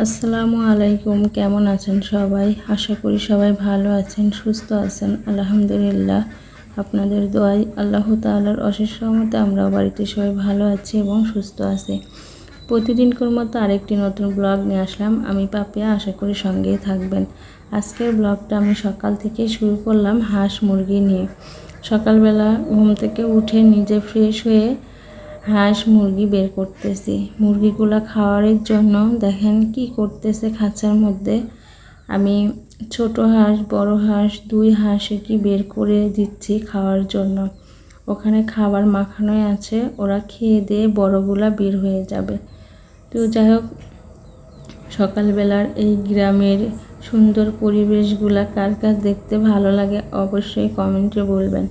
আসসালামু আলাইকুম, কেমন আছেন সবাই? আশা করি সবাই ভালো আছেন, সুস্থ আছেন। আলহামদুলিল্লাহ, আপনাদের দোয়াই আল্লাহ তাআলার অশেষ রহমতে আমরাও বাড়িতে সবাই ভালো আছি এবং সুস্থ আছি। প্রতিদিনকার মতো আরেকটি নতুন ব্লগ নিয়ে আসলাম। আমি পাপিয়া, আশা করি সঙ্গেই থাকবেন। আজকের ব্লগটা আমি সকাল থেকে শুরু করলাম হাঁস মুরগি নিয়ে। সকালবেলা ঘুম থেকে উঠে নিজে ফ্রেশ হয়ে হাঁস মুরগি বের করতেছি। মুরগিগুলো খাওয়ারের জন্য দেখেন কি করতেছে খাঁচার মধ্যে। আমি ছোট হাঁস, বড় হাঁস, দুই হাঁসে কি বের করে দিচ্ছি খাওয়ার জন্য। ওখানে খাবার মাখানোই আছে, ওরা খেয়ে দিয়ে বড়গুলা বের হয়ে যাবে। তো যাই হোক, সকালবেলার এই গ্রামের সুন্দর পরিবেশগুলা কার কার দেখতে ভালো লাগে অবশ্যই কমেন্টে বলবেন।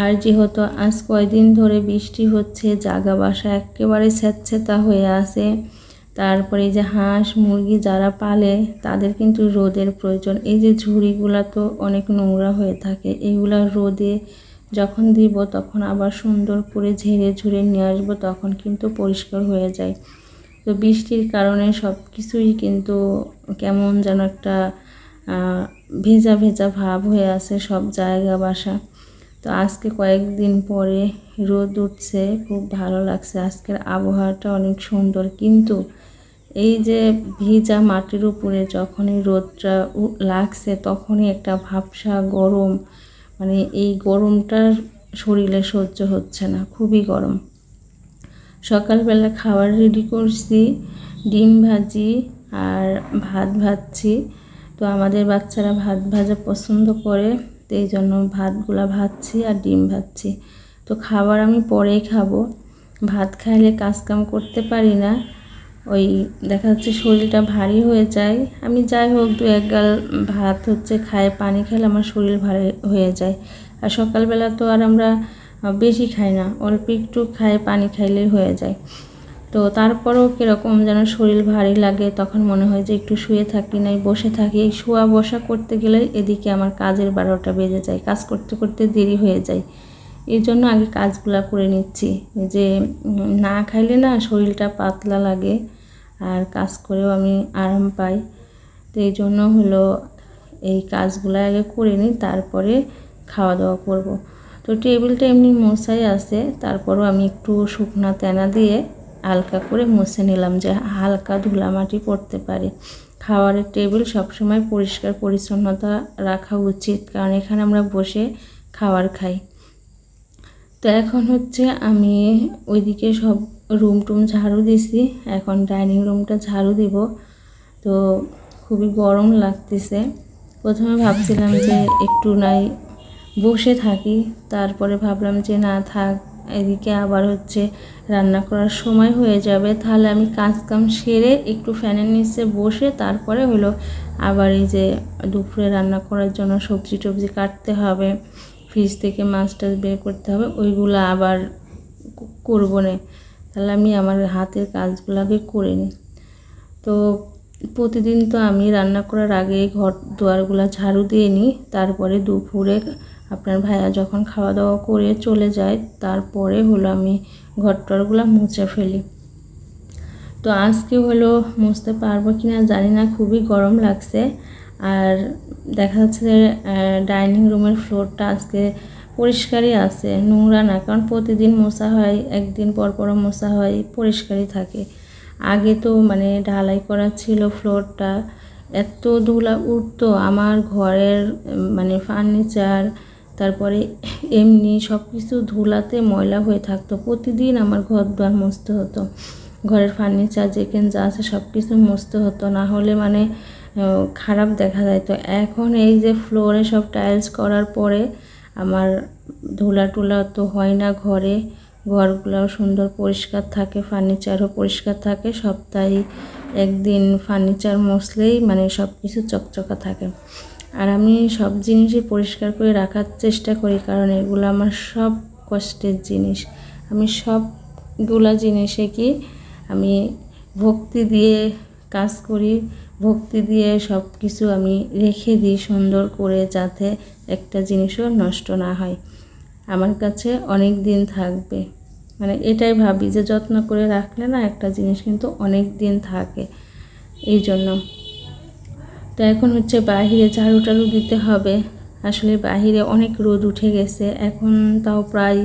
আর যেহেতু আজ কয়দিন ধরে বৃষ্টি হচ্ছে, জাগা বাসা একেবারে স্যাঁতস্যাঁতা হয়ে আছে। তারপরে যে হাঁস, মুরগি যারা পালে, তাদের কিন্তু রোদের প্রয়োজন। এই যে ঝুড়িগুলো তো অনেক নোংরা হয়ে থাকে, এগুলো রোদে যখন দিব, তখন আবার সুন্দর করে ঝেড়ে ঝুড়ে নিয়ে আসব, তখন কিন্তু পরিষ্কার হয়ে যায়। তো বৃষ্টির কারণে সব কিছুই কিন্তু কেমন যেন একটা ভেজা ভেজা ভাব হয়ে আছে সব জায়গা বাসা। তো আজকে কয়েকদিন পরে রোদ উঠছে, খুব ভালো লাগছে। আজকের আবহাওয়াটা অনেক সুন্দর। কিন্তু এই যে ভিজা মাটির উপরে যখনই রোদটা লাগছে, তখনই একটা ভাবসা গরম মানে এই গরমটার শরীরে সহ্য হচ্ছে না, খুবই গরম। সকালবেলা খাবার রেডি করছি, ডিম ভাজি আর ভাত ভাজছি। তো আমাদের বাচ্চারা ভাত ভাজা পছন্দ করে। তো এই জন্য ভাতগুলা ভাজছি আর ডিম ভাজছি। তো খাবার আমি পরেই খাব। ভাত খাইলে কাজকাম করতে পারি না। ওই দেখা যাচ্ছে শরীরটা ভারী হয়ে যায়। আমি যাই হোক, দু এক গাল ভাত হচ্ছে খায়, পানি খেলে আমার শরীর ভারী হয়ে যায়। আর সকালবেলা তো আর আমরা বেশি খাই না, অল্প একটু খায়, পানি খাইলেই হয়ে যায়। তো তারপরেও কীরকম যেন শরীর ভারী লাগে, তখন মনে হয় যে একটু শুয়ে থাকি নাই, বসে থাকি। এই শোয়া বসা করতে গেলে এদিকে আমার কাজের বারোটা বেজে যায়, কাজ করতে করতে দেরি হয়ে যায়। এই জন্য আগে কাজগুলা করে নিচ্ছি, যে না খাইলে না শরীরটা পাতলা লাগে, আর কাজ করেও আমি আরাম পাই। তো এই জন্য হলো এই কাজগুলো আগে করে নিই, তারপরে খাওয়া দাওয়া করব। তো টেবিলটা এমনি মশাই আছে, তারপরও আমি একটু শুকনা তেনা দিয়ে হালকা করে মুছে নিলাম যে হালকা ধুলামাটি পড়তে পারে। খাওয়ারের টেবিল সবসময় পরিষ্কার পরিচ্ছন্নতা রাখা উচিত, কারণ এখানে আমরা বসে খাবার খাই। তো এখন হচ্ছে আমি ওইদিকে সব রুম টুম ঝাড়ু দিছি, এখন ডাইনিং রুমটা ঝাড়ু দিব। তো খুবই গরম লাগতেছে। প্রথমে ভাবছিলাম যে একটু নাই, বসে থাকি, তারপরে ভাবলাম যে না থাক এদিকে আবার হচ্ছে রান্না করার সময় হয়ে যাবে। তাহলে আমি কাজ কাম সেরে একটু ফ্যানের নিচে বসে তারপরে হলো আবার এই যে দুপুরে রান্না করার জন্য সবজি টবজি কাটতে হবে, ফ্রিজ থেকে মাছ টাছ বের করতে হবে, ওইগুলো আবার করব না। তাহলে আমি আমার হাতের কাজগুলোকে করে নিই। তো প্রতিদিন তো আমি রান্না করার আগে ঘর, দুয়ারগুলো ঝাড়ু দিয়ে নিই, তারপরে দুপুরে আপনার ভাইয়া যখন খাওয়া দাওয়া করে চলে যায়, তারপরে হলো আমি ঘরটরগুলো মুছে ফেলি। তো আজকে হলো মুছতে পারব কি না জানি না, খুবই গরম লাগছে। আর দেখা যাচ্ছে যে ডাইনিং রুমের ফ্লোরটা আজকে পরিষ্কারই আছে, নোংরা না, কারণ প্রতিদিন মোছা হয়, একদিন পর পরও মোছা হয়, পরিষ্কারই থাকে। আগে তো মানে ঢালাই করা ছিল ফ্লোরটা, এত ধুলা উঠতো, আমার ঘরের মানে ফার্নিচার তারপরে এমনি সব কিছু ধুলাতে ময়লা হয়ে থাকতো। প্রতিদিন আমার ঘর দ্বার মুছতে হতো। ঘরের ফার্নিচার যেখানে যা আছে সব কিছু মুছতে হতো। না হলে মানে খারাপ দেখা যায় তো এখন এই যে ফ্লোরে সব টাইলস করার পরে আমার ধুলা টুলা তো হয় না ঘরে। ঘরগুলোও সুন্দর পরিষ্কার থাকে ফার্নিচারও পরিষ্কার থাকে। সপ্তাহে একদিন ফার্নিচার মশলেই মানে সব কিছু চকচকা থাকে। আর আমি সব জিনিসই পরিষ্কার করে রাখার চেষ্টা করি, কারণ এগুলো আমার সব কষ্টের জিনিস। আমি সবগুলা জিনিসে কি আমি ভক্তি দিয়ে কাজ করি, ভক্তি দিয়ে সব কিছু আমি রেখে দিই সুন্দর করে যাতে একটা জিনিসও নষ্ট না হয়। আমার কাছে অনেক দিন থাকবে। মানে এটাই ভাবি যে যত্ন করে রাখলে না একটা জিনিস কিন্তু অনেক দিন থাকে। এই জন্য তো এখন হচ্ছে বাহিরে ঝাড়ু টাড়ু দিতে হবে। আসলে বাহিরে অনেক রোদ উঠে গেছে। এখন তাও প্রায়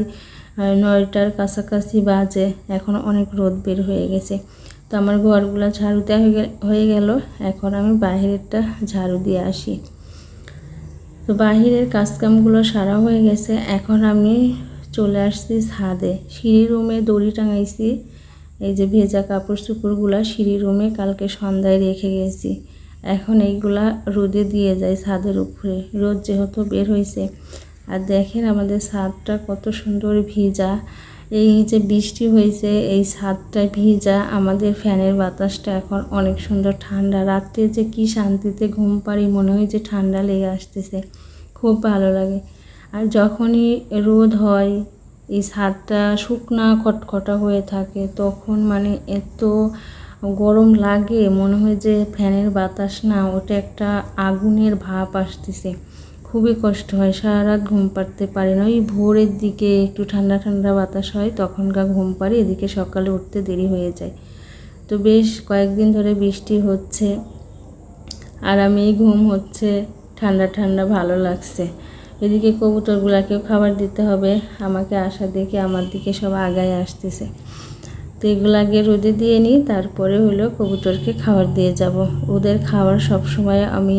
নয়টার কাছাকাছি বাজে। এখন অনেক রোদ বের হয়ে গেছে। তো আমার ঘরগুলো ঝাড়ু দেওয়া হয়ে গেল। এখন আমি বাহিরেরটা ঝাড়ু দিয়ে আসি। তো বাহিরের কাজকামগুলো সারা হয়ে গেছে। এখন আমি চলে আসছি ছাদে। সিঁড়ি রুমে দড়ি টাঙাইছি। এই যে ভেজা কাপড় চোপড়গুলো সিঁড়ি রুমে কালকে সন্ধ্যায় রেখে গেছি। এখন এইগুলা রোদে দিয়ে যায় ছাদের উপরে। রোদ যেহেতু বের হয়েছে আর দেখেন আমাদের ছাদটা কত সুন্দর ভিজা। এই যে বৃষ্টি হয়েছে এই ছাদটা ভিজা। আমাদের ফ্যানের বাতাসটা এখন অনেক সুন্দর ঠান্ডা। রাত্রে যে কি শান্তিতে ঘুম পারি মনে হয় যে ঠান্ডা লেগে আসতেছে। খুব ভালো লাগে। আর যখনই রোদ হয়, এই ছাদটা শুকনা, খটখটা হয়ে থাকে, তখন মানে এত গরম লাগে, মনে হয় যে ফ্যানের বাতাস না, ওটা একটা আগুনের ভাপ আসতেছে। খুবই কষ্ট হয় সারা রাত ঘুম পাড়তে পারি না। ওই ভোরের দিকে একটু ঠান্ডা ঠান্ডা বাতাস হয় তখনকার ঘুম পারি এদিকে সকালে উঠতে দেরি হয়ে যায়। তো বেশ কয়েকদিন ধরে বৃষ্টি হচ্ছে আরামে ঘুম হচ্ছে, ঠান্ডা ঠান্ডা ভালো লাগছে। এদিকে কবুতরগুলাকেও খাবার দিতে হবে, আমাকে আসা দেখে আমার দিকে সব আগায় আসতেছে। তো এগুলো আগে রোদে দিয়ে নিই, তারপরে হলো কবুতরকে খাবার দিয়ে যাব। ওদের খাবার সব সময় আমি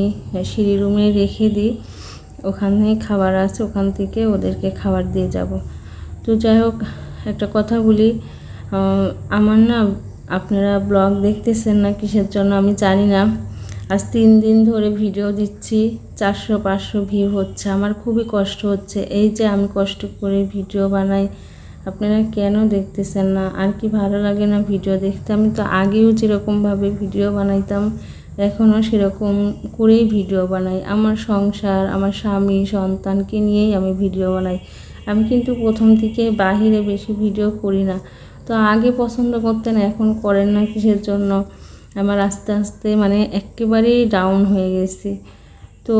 সিঁড়ি রুমে রেখে দিই। ওখানে খাবার আছে, ওখান থেকে ওদেরকে খাবার দিয়ে যাব। তো যাই হোক, একটা কথা বলি আমার না, আপনারা ব্লগ দেখতেছেন না কিসের জন্য আমি জানি না। আজ তিন দিন ধরে ভিডিও দিচ্ছি, চারশো পাঁচশো ভিউ হচ্ছে। আমার খুবই কষ্ট হচ্ছে। এই যে আমি কষ্ট করে ভিডিও বানাই আপনারা কেন দেখতেছেন না? আর কি ভালো লাগে না ভিডিও দেখতে? আমি তো আগেও যেরকমভাবে ভিডিও বানাইতাম, এখনও সেরকম করেই ভিডিও বানাই। আমার সংসার, আমার স্বামী, সন্তানকে নিয়েই আমি ভিডিও বানাই। আমি কিন্তু প্রথম থেকে বাহিরে বেশি ভিডিও করি না। তো আগে পছন্দ করতেন, এখন করেন না কিসের জন্য? আমার আস্তে আস্তে মানে একেবারেই ডাউন হয়ে গেছি। তো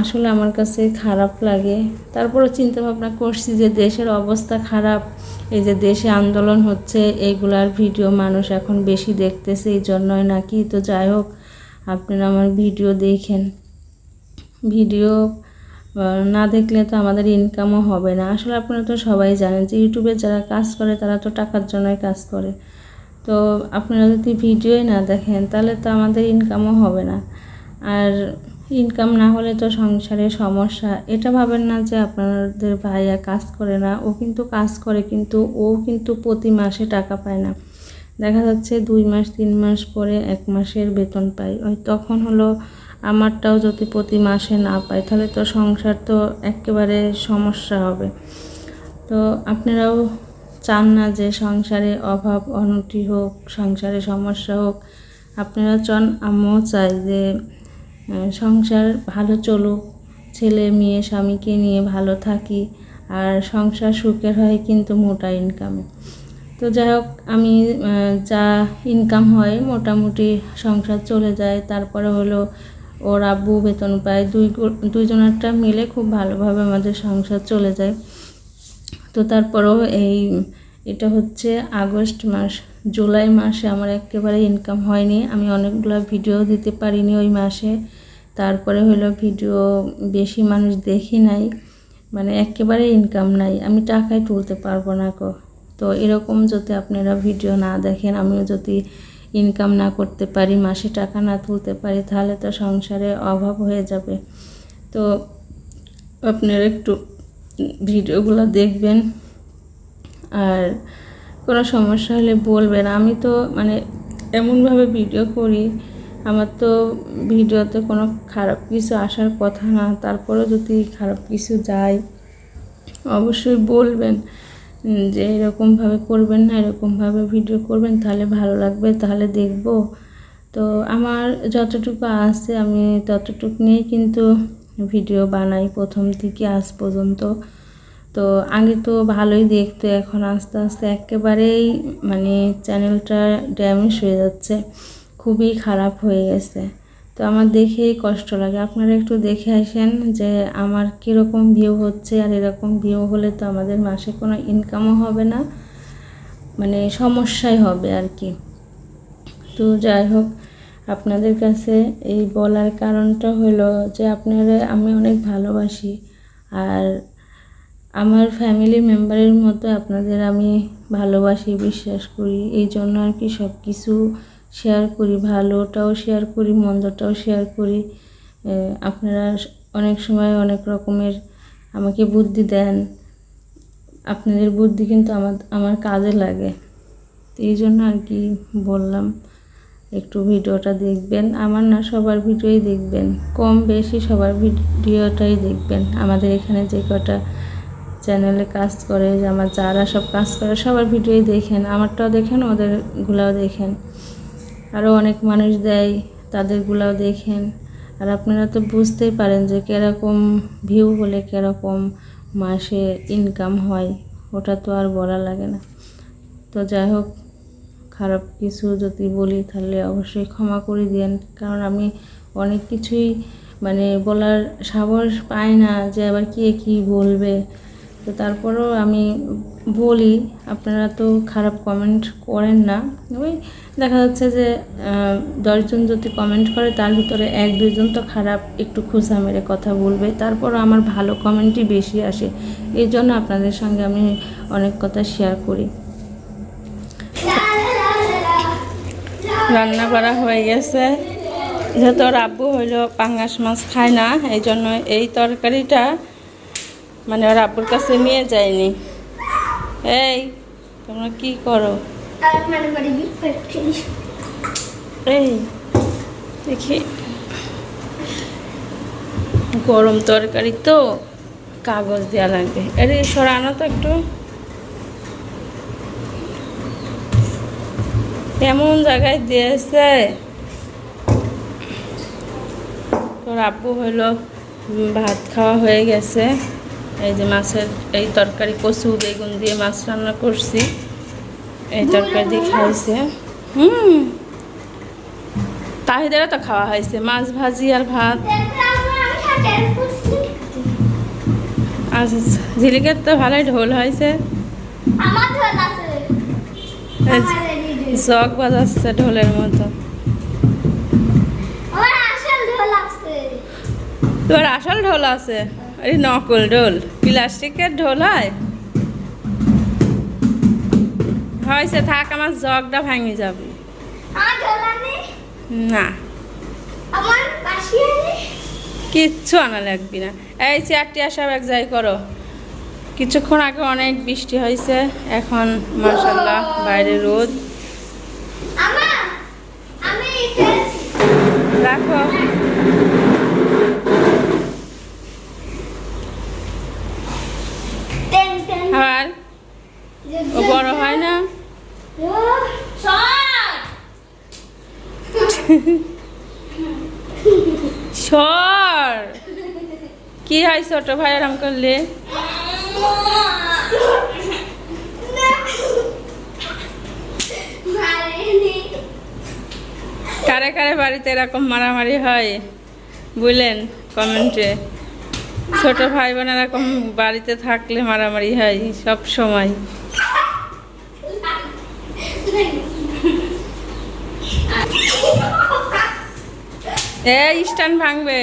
আসলে আমার কাছে খারাপ লাগে। তারপরে চিন্তা ভাবনা করছি যে দেশের অবস্থা খারাপ, এই যে দেশে আন্দোলন হচ্ছে এইগুলার ভিডিও মানুষ এখন বেশি দেখতেছে, এই জন্যই নাকি? তো যাই হোক, আপনারা আমার ভিডিও দেখেন। ভিডিও না দেখলে তো আমাদের ইনকামও হবে না। আসলে আপনারা তো সবাই জানেন যে ইউটিউবে যারা কাজ করে, তারা তো টাকার জন্যই কাজ করে। তো আপনারা যদি ভিডিওই না দেখেন, তাহলে তো আমাদের ইনকামও হবে না। আর ইনকাম না হলে তো সংসারে সমস্যা। এটা ভাবেন না যে আপনাদের ভাইয়া কাজ করে না, ও কিন্তু কাজ করে কিন্তু ও কিন্তু প্রতি মাসে টাকা পায় না। দেখা যাচ্ছে দুই মাস, তিন মাস পরে এক মাসের বেতন পাই ওই তখন হলো আমারটাও যদি প্রতি মাসে না পাই তাহলে তো সংসার তো একেবারে সমস্যা হবে। তো আপনারাও চান না যে সংসারে অভাব, অনতি হোক, সংসারে সমস্যা হোক। আপনারা চান, আমিও চাই যে সংসার ভালো চলুক, ছেলে, মেয়ে, স্বামীকে নিয়ে ভালো থাকি, আর সংসার সুখের হয় কিন্তু মোটা ইনকামে তো যাই হোক, আমি যা ইনকাম হয় মোটামুটি সংসার চলে যায়। তারপরে হলো ওর আব্বু বেতন পায়। দুই দুইজনেরটা মিলে খুব ভালোভাবে আমাদের সংসার চলে যায়। তো তারপরেও এই এটা হচ্ছে আগস্ট মাস, জুলাই মাসে আমার একেবারে ইনকাম হয়নি। আমি অনেকগুলো ভিডিও দিতে পারিনি ওই মাসে। তারপরে হলো ভিডিও বেশি মানুষ দেখি নাই। মানে একেবারে ইনকাম নাই। আমি টাকাই তুলতে পারব না কো তো এরকম যদি আপনারা ভিডিও না দেখেন, আমিও যদি ইনকাম না করতে পারি, মাসে টাকা না তুলতে পারি, তাহলে তো সংসারে অভাব হয়ে যাবে। তো আপনারা একটু ভিডিওগুলো দেখবেন। আর কোনো সমস্যা হলে বলবেন আমি তো মানে এমনভাবে ভিডিও করি, আমার তো ভিডিওতে কোনো খারাপ কিছু আসার কথা না, তারপরেও যদি খারাপ কিছু যায়, অবশ্যই বলবেন যে এরকমভাবে করবেন না, এরকমভাবে ভিডিও করবেন, তাহলে ভালো লাগবে, তাহলে দেখব। তো আমার যতটুকু আছে, আমি ততটুকু নিয়েই কিন্তু ভিডিও বানাই প্রথম থেকে আজ পর্যন্ত। তো আগে তো ভালোই দেখতো, এখন আস্তে আস্তে একেবারেই মানে চ্যানেলটা ড্যামেজ হয়ে যাচ্ছে, খুবই খারাপ হয়ে গেছে। তো আমার দেখেই কষ্ট লাগে। আপনারা একটু দেখে আসেন যে আমার কীরকম ভিউ হচ্ছে, আর এরকম ভিউ হলে তো আমাদের মাসে কোনো ইনকামও হবে না মানে সমস্যাই হবে আর কি। তো যাই হোক, আপনাদের কাছে এই বলার কারণটা হলো যে আপনারা, আমি অনেক ভালোবাসি, আর আমার ফ্যামিলি মেম্বারের মতো আপনাদের আমি ভালোবাসি, বিশ্বাস করি। এই জন্য আর কি সব কিছু শেয়ার করি, ভালোটাও শেয়ার করি, মন্দটাও শেয়ার করি। আপনারা অনেক সময় অনেক রকমের আমাকে বুদ্ধি দেন। আপনাদের বুদ্ধি কিন্তু আমার আমার কাজে লাগে। এই জন্য আর কি বললাম, একটু ভিডিওটা দেখবেন। আমার না সবার ভিডিওই দেখবেন, কম বেশি সবার ভিডিওটাই দেখবেন। আমাদের এখানে যে কটা চ্যানেলে কাজ করে, যে আমার যারা সব কাজ করে সবার ভিডিওই দেখেন, আমারটাও দেখেন, ওদেরগুলাও দেখেন। আরও অনেক মানুষ দেয়, তাদেরগুলাও দেখেন। আর আপনারা তো বুঝতেই পারেন যে কীরকম ভিউ হলে কীরকম মাসে ইনকাম হয়, ওটা তো আর বলা লাগে না। তো যাই হোক, খারাপ কিছু যদি বলি তাহলে অবশ্যই ক্ষমা করে দিয়েন, কারণ আমি অনেক কিছুই মানে বলার সাহস পাই না যে আবার কে কী বলবে। তো তারপরেও আমি বলি, আপনারা তো খারাপ কমেন্ট করেন না। ওই দেখা যাচ্ছে যে দশজন যদি কমেন্ট করে, তার ভিতরে এক দুজন তো খারাপ, একটু খোঁচা মেরে কথা বলবে। তারপরও আমার ভালো কমেন্টই বেশি আসে। এই জন্য আপনাদের সঙ্গে আমি অনেক কথা শেয়ার করি। রান্না করা হয়ে গেছে। যেহেতু আব্বু হইল পাঙ্গাস মাছ খায় না, এই জন্য এই তরকারিটা মানে ওর আব্বুর কাছে নিয়ে যায়নি। এই, তোমরা কি করো? এই, দেখি। গরম তরকারি তো কাগজ দেওয়া লাগবে। আরে সরানো তো একটু। এমন জায়গায় দিয়েছে। তোর আব্বু হইল ভাত খাওয়া হয়ে গেছে। এই যে মাছের এই তরকারি কচু বেগুন দিয়ে মাছ রান্না করছি। এই তরকারি দিয়ে খাইছে। হুম। তাহিদেরও তো খাওয়া হয়েছে মাছ ভাজি আর ভাত। আচ্ছা ঝিলিকের তো ভালোই ঢোল হয়েছে। জগ বাজাচ্ছে ঢোলের মতো। তোমার আসল ঢোল আছে? এই নকল ঢোল প্লাস্টিকের ঢোল হয়? হয়েছে থাক আমার জগটা ভাঙে যাবে। না। কিচ্ছু আনা লাগবি না। এই চেয়ারটি সব এক জায়গায় করো। কিছুক্ষণ আগে অনেক বৃষ্টি হয়েছে এখন মার্শাল্লাহ বাইরে রোদ। রাখো আবার ও বড় হয় না সর ছোট ভাই আরাম করলে কারে কারে বাড়িতে এরকম মারামারি হয়? বুঝলেন কমেন্টে। ছোট ভাই বোন এরকম বাড়িতে থাকলে মারামারি হয় সব সময়। এই, স্ট্যান্ড ভাঙবে।